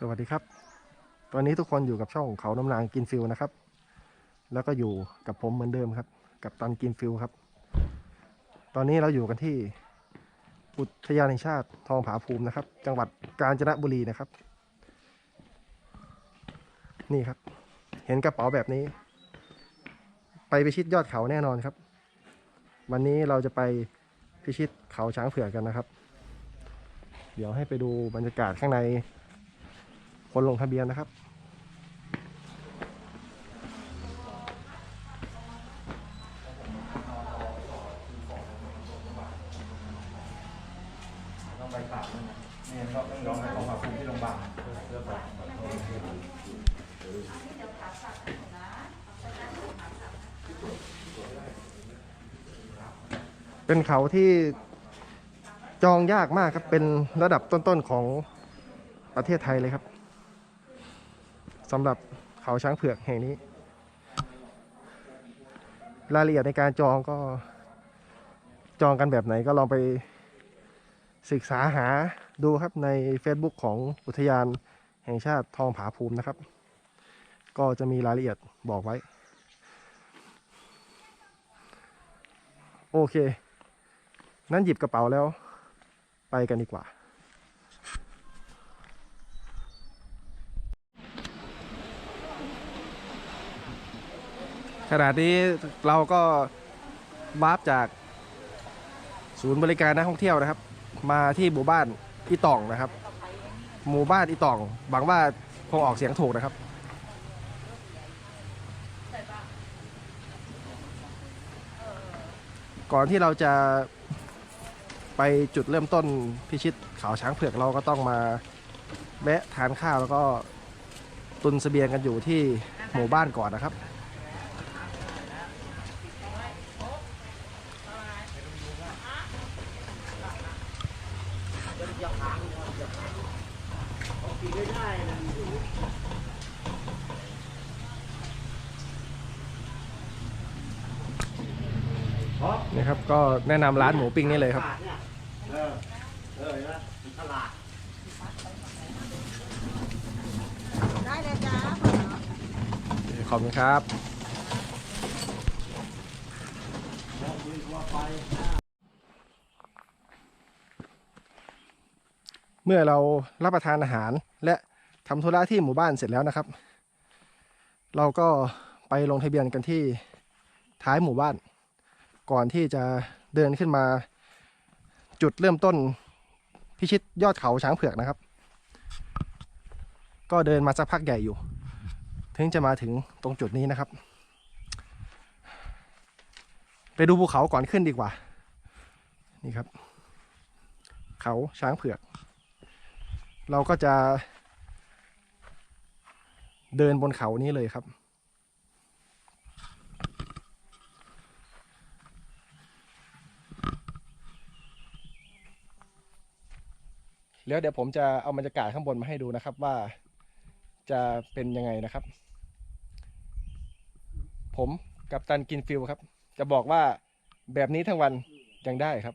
สวัสดีครับ ตอนนี้ทุกคนอยู่กับช่องเขาน้ำนางกินฟิลนะครับ แล้วก็อยู่กับผมเหมือนเดิมครับ กับตันกินฟิลครับ ตอนนี้เราอยู่กันที่อุทยานแห่งชาติทองผาภูมินะครับ จังหวัดกาญจนบุรีนะครับ นี่ครับ เห็นกระเป๋าแบบนี้ ไปพิชิตยอดเขาแน่นอนครับ วันนี้เราจะไปพิชิตเขาช้างเผือกกันนะครับ เดี๋ยวให้ไปดูบรรยากาศข้างใน คนลงทะเบียนนะครับ ต้องไปฝากมันนะไม่งั้นก็ต้องร้องให้ของฝากคุณที่โรงพยาบาลเพื่อฝากเป็นเขาที่จองยากมากครับ เป็นระดับต้นๆของประเทศไทยเลยครับ สำหรับเขาช้างเผือกแห่งนี้ รายละเอียดในการจองก็จองกันแบบไหนก็ลองไปศึกษาหาดูครับใน Facebook ของอุทยานแห่งชาติทองผาภูมินะครับ ก็จะมีรายละเอียดบอกไว้ โอเค นั้นหยิบกระเป๋าแล้วไปกันดีกว่า ขณะนี้เราก็วาร์ปจากศูนย์บริการนักท่องเที่ยวนะครับ มาที่หมู่บ้านอีตองนะครับ หมู่บ้านอีตองหวังว่าคงออกเสียงถูกนะครับ ก่อนที่เราจะไปจุดเริ่มต้นพิชิตเขาช้างเผือกเราก็ต้องมาแวะทานข้าวแล้วก็ตุนเสบียงกันอยู่ที่หมู่บ้านก่อนนะครับ นะครับก็แนะนำร้านหมูปิ้งนี่เลยครับ เออ เออนะตลาดได้เลยจ้าขอบคุณครับ เมื่อเรารับประทานอาหารและทำธุระที่หมู่บ้านเสร็จแล้วนะครับ เราก็ไปลงทะเบียนกันที่ท้ายหมู่บ้าน ก่อนที่จะเดินขึ้นมา จุดเริ่มต้นพิชิตยอดเขาช้างเผือกนะครับ ก็เดินมาสักพักใหญ่อยู่ ถึงจะมาถึงตรงจุดนี้นะครับ ไปดูภูเขาก่อนขึ้นดีกว่า นี่ครับ เขาช้างเผือก เราก็จะ เดินบนเขานี้เลยครับ แล้วเดี๋ยวผมจะเอาบรรยากาศข้างบนมาให้ดูนะครับว่าจะเป็นยังไงนะครับ ผมกับตันกินฟิลครับ จะบอกว่าแบบนี้ทั้งวันยังได้ครับ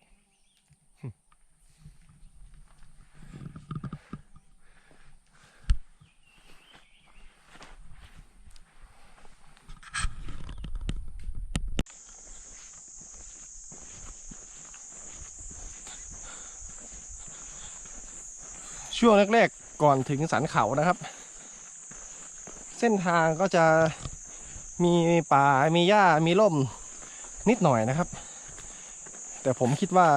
ช่วงแรกๆก่อนถึงสันเขานะครับ เส้นทางก็จะมีป่ามีหญ้ามีร่มนิดหน่อยนะครับ แต่ผมคิดว่า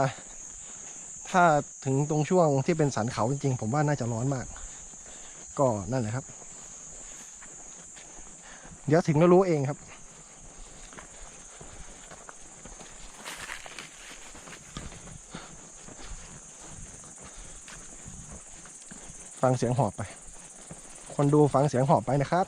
ถ้าถึงตรงช่วงที่เป็นสันเขาจริงๆ ผมว่าน่าจะร้อนมาก ก็นั่นแหละครับ เดี๋ยวถึงแล้วรู้เองครับ ฟังเสียงหอบไป คนดูฟังเสียงหอบไปนะครับ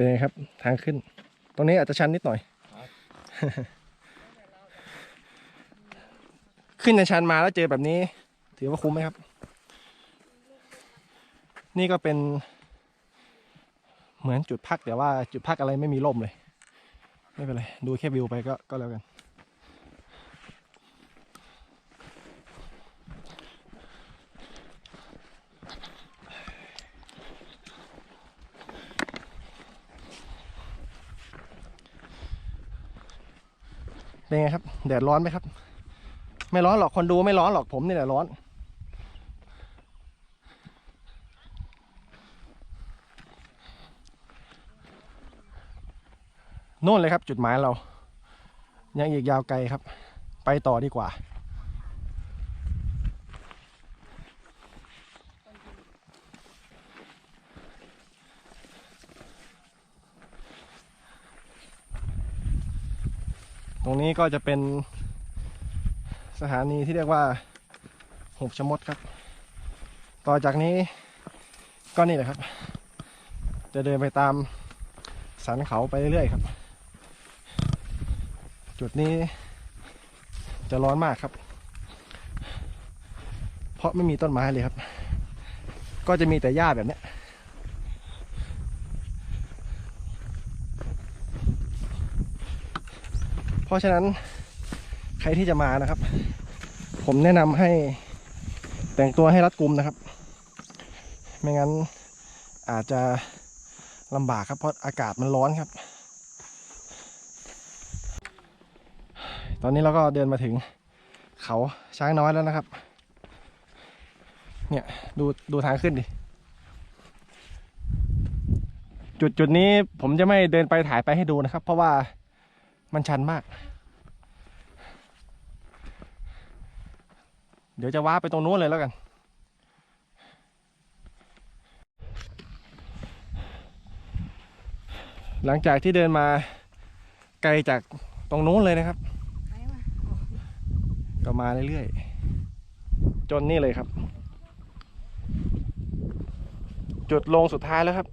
เป็นไงครับ ทางขึ้น ตรงนี้อาจจะชันนิดหน่อย ขึ้นในชันมาแล้วเจอแบบนี้ ถือว่าคุ้มไหมครับ นี่ก็เป็น เหมือนจุดพักแต่ว่าจุดพักอะไรไม่มีร่มเลย ไม่เป็นไร ดูแค่วิวไปก็ก็แล้วกัน เป็นไงครับ แดดร้อนไหมครับ ไม่ร้อนหรอกคนดูไม่ร้อนหรอกผมนี่แหละร้อน โน่นเลยครับ จุดหมายเรา ยังอีกยาวไกลครับ ไปต่อดีกว่า รงนี้ก็จะเป็นสถานีที่เรียกว่าหุบชะมดครับ ต่อจากนี้ก็นี่แหละครับ จะเดินไปตามสันเขาไปเรื่อยๆครับ จุดนี้จะร้อนมากครับ เพราะไม่มีต้นไม้เลยครับ ก็จะมีแต่หญ้าแบบนี้ เพราะฉะนั้นใครที่จะมานะครับ ผมแนะนำให้แต่งตัวให้รัดกุมนะครับ ไม่งั้นอาจจะลำบากครับเพราะอากาศมันร้อนครับ ตอนนี้เราก็เดินมาถึงเขาช้างน้อยแล้วนะครับ เนี่ยดูดูทางขึ้นดิ จุดจุดนี้ผมจะไม่เดินไปถ่ายไปให้ดูนะครับ เพราะว่า มันชันมาก เดี๋ยวจะว้าไปตรงนู้นเลยแล้วกัน หลังจากที่เดินมาไกลจากตรงนู้นเลยนะครับไปมาก็มาเรื่อยๆ จนนี่เลยครับ จุดลงสุดท้ายแล้วครับ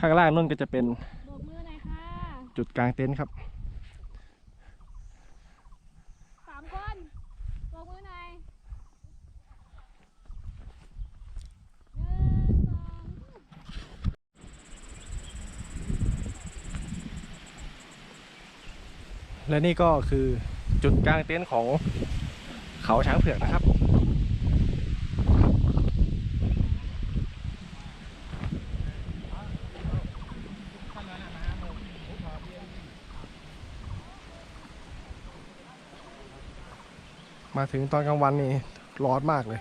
ข้างล่างนู่นก็จะเป็นโบกมือหน่อยค่ะจุดกลางเต็นท์ครับ สามคนโบกมือหน่อยหนึ่งสอง และนี่ก็คือจุดกลางเต็นท์ของเขาช้างเผือกนะครับ มาถึงตอนกลางวันนี่ร้อนมากเลย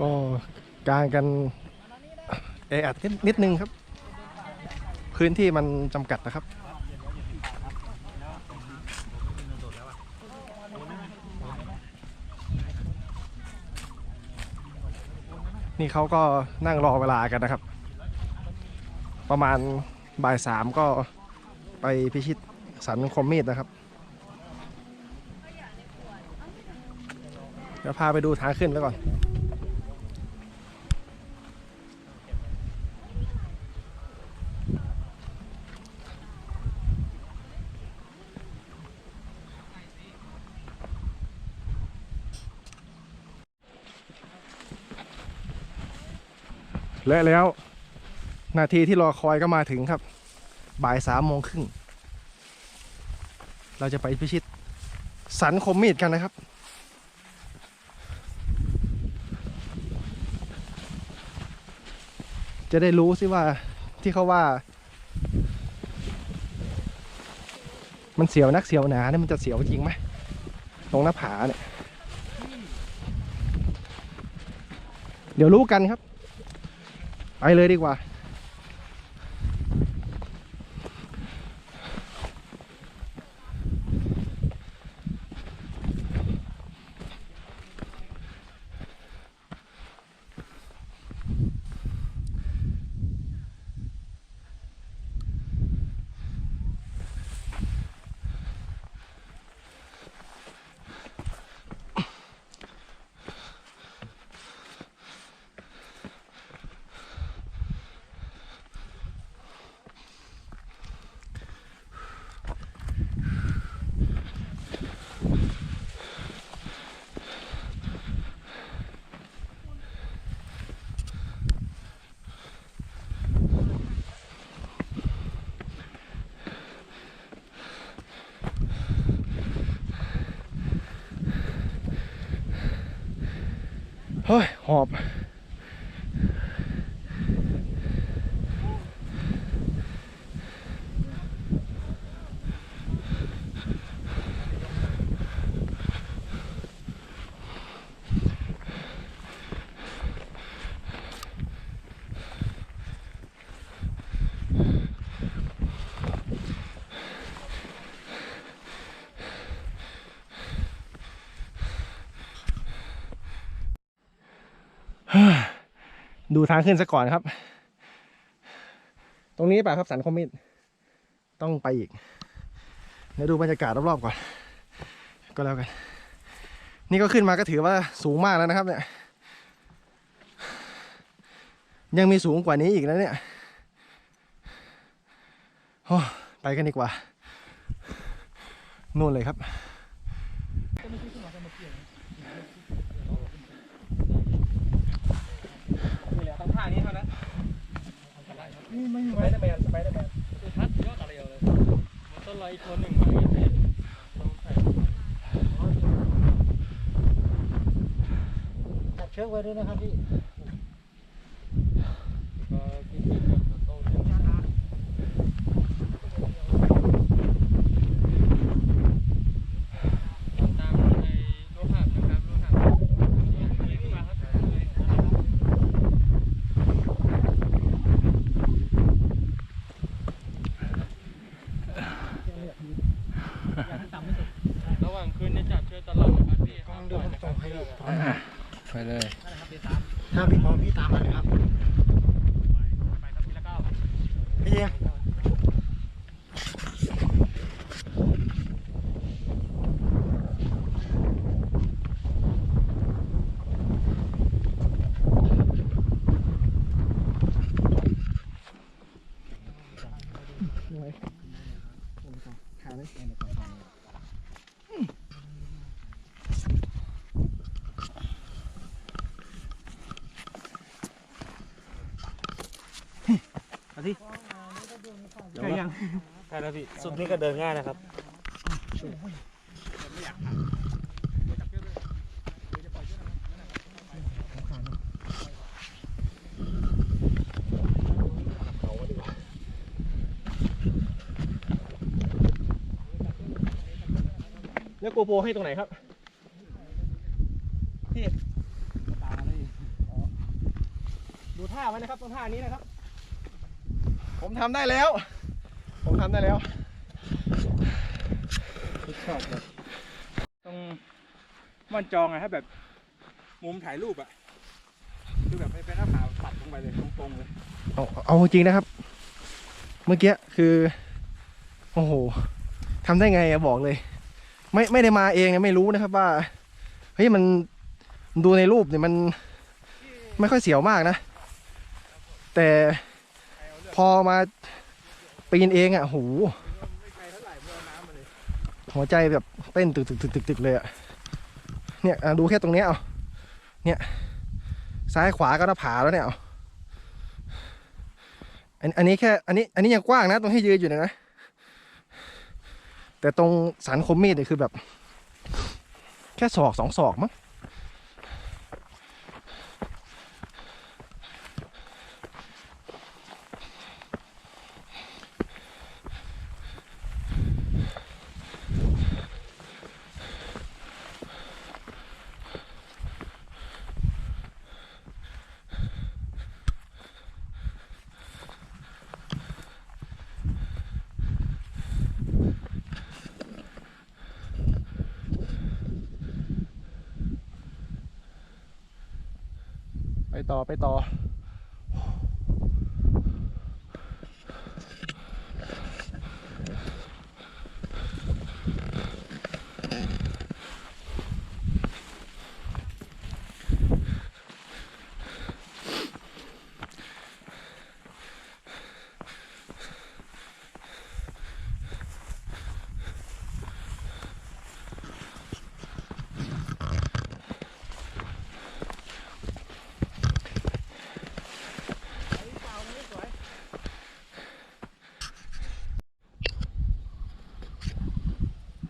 ก็ กางกันเออัดนิดนิดนึงครับ พื้นที่มันจำกัดนะครับนี่เขาก็นั่งรอเวลากันนะครับ ประมาณบ่ายสามก็ไปพิชิตสันคมมีดนะครับ เดี๋ยวพาไปดูทางขึ้นแล้วก่อน และแล้ว นาทีที่รอคอยก็มาถึงครับ บ่ายสามโมงครึ่ง เราจะไปพิชิต สันคมมีดกันนะครับ จะได้รู้สิว่าที่เขาว่า มันเสียวนักเสียวหนาเนี่ยมันจะเสียวจริงไหมตรงหน้าผาเนี่ย เดี๋ยวรู้กันครับ ไปเลยดีกว่า เฮ้ยหอบ ดูทางขึ้นซะก่อนครับ ตรงนี้ป่ะครับสันคอมมิตต้องไปอีก เดี๋ยวดูบรรยากาศรอบๆก่อน ก็แล้วกัน นี่ก็ขึ้นมาก็ถือว่าสูงมากแล้วนะครับ เนี่ย ยังมีสูงกว่านี้อีกนะเนี่ยโอ้ไปกันดีกว่า นู่นเลยครับ นี่แหละต้องท่านี้เท่านั้น นี่ ไม่มีสไปเดอร์แมนสไปเดอร์แมนพัดยอดอะไรเลย มันต้นลอยอีกตัวหนึ่งมาอย่างนี้ลงใส่จับเชือกไว้ด้วยนะครับพี่ ก็กินกินกับโต้นตามในโลหะนะครับโลหะเลยขึ้นมาครับเลยนะครับระหว่างคืนเนี่ยจับเชือกตลอดนะครับพี่ห้ามปล่อยนะครับ ไปเลย ถ้าพี่พร้อมพี่ตามมาเลยครับพี่เจียข ช่แล้วพี่สุดนี้ก็เดินง่ายนะครับแล้วโกโปรให้ตรงไหนครับพี่ดูท่าไว้นะครับตรงท่านี้นะครับ ผมทำได้แล้ว ผมทำได้แล้วชอบแบบตรงม่อนจองอะถ้าแบบ มุมถ่ายรูปอะคือแบบไม่เป็นหน้าผาตัดลงไปเลยตรงๆเลย เอาเอาจริงๆนะครับ เมื่อกี้คือ โอ้โหทำได้ไงอะบอกเลย ไม่ไม่ได้มาเองเนี่ยไม่รู้นะครับว่าเฮ้ยมันดูในรูปเนี่ยมัน ไม่ค่อยเสียวมากนะ แต่พอมา ปีนเองอะโอ้โหหัวใจแบบเต้นตึกตึกตึกตึกตึกเลยอะเนี่ยดูแค่ตรงเนี้ยเอาเนี่ยซ้ายขวาก็หน้าผาแล้วเนี่ยเอาอันอันนี้แค่อันนี้อันนี้ยังกว้างนะ ตรงที่ยืนอยู่เนี่ยนะ แต่ตรงสันคมมีดเนี่ยคือแบบ แค่ศอกสองศอกมั้ง ไปต่อไปต่อ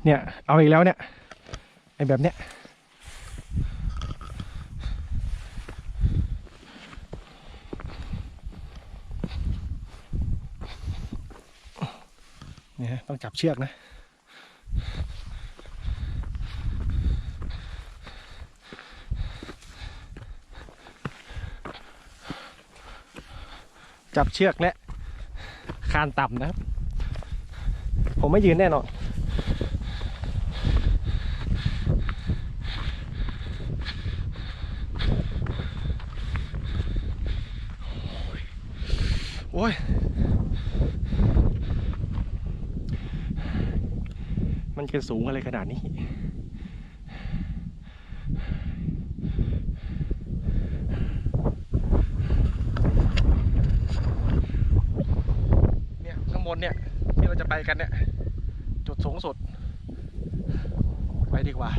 เนี่ยเอาอีกแล้วเนี่ยไอแบบเนี้ยเนี่ยต้องจับเชือกนะจับเชือกและคานต่ำนะครับ ผมไม่ยืนแน่นอน โอ้ย มันจะสูงอะไรขนาดนี้ เนี่ยข้างบนเนี่ย ที่เราจะไปกันเนี่ย จุดสูงสุด ไปดีกว่า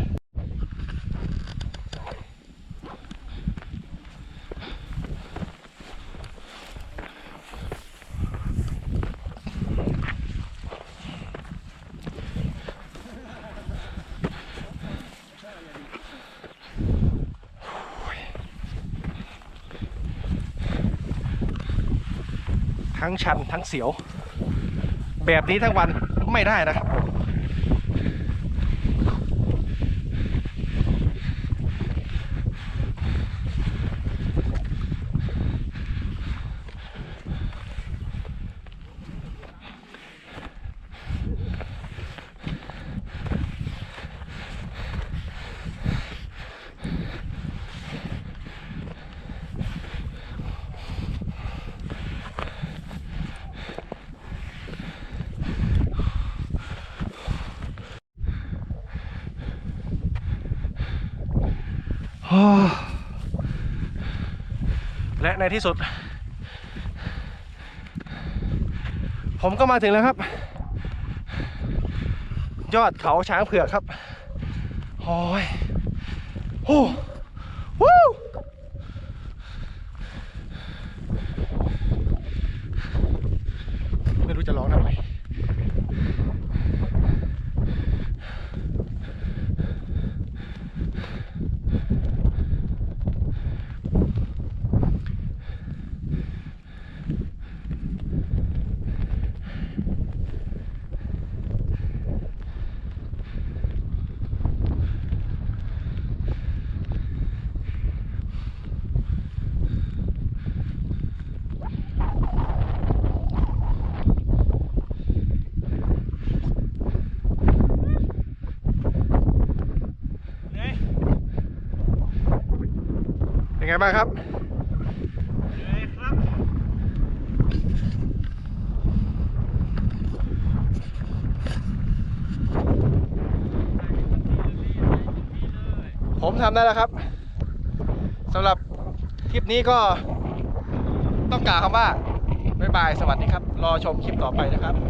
ทั้งชันทั้งเสียว แบบนี้ทั้งวันไม่ได้นะครับผมโอ้ และในที่สุด ผมก็มาถึงแล้วครับ ยอดเขาช้างเผือกครับโอ้ยโอ้วู้ไม่รู้จะร้องทำไม เป็นไงบ้างครับผมทำได้แล้วครับสำหรับคลิปนี้ก็ต้องกล่าวคำว่า บ๊ายบาย สวัสดีครับ รอชมคลิปต่อไปนะครับ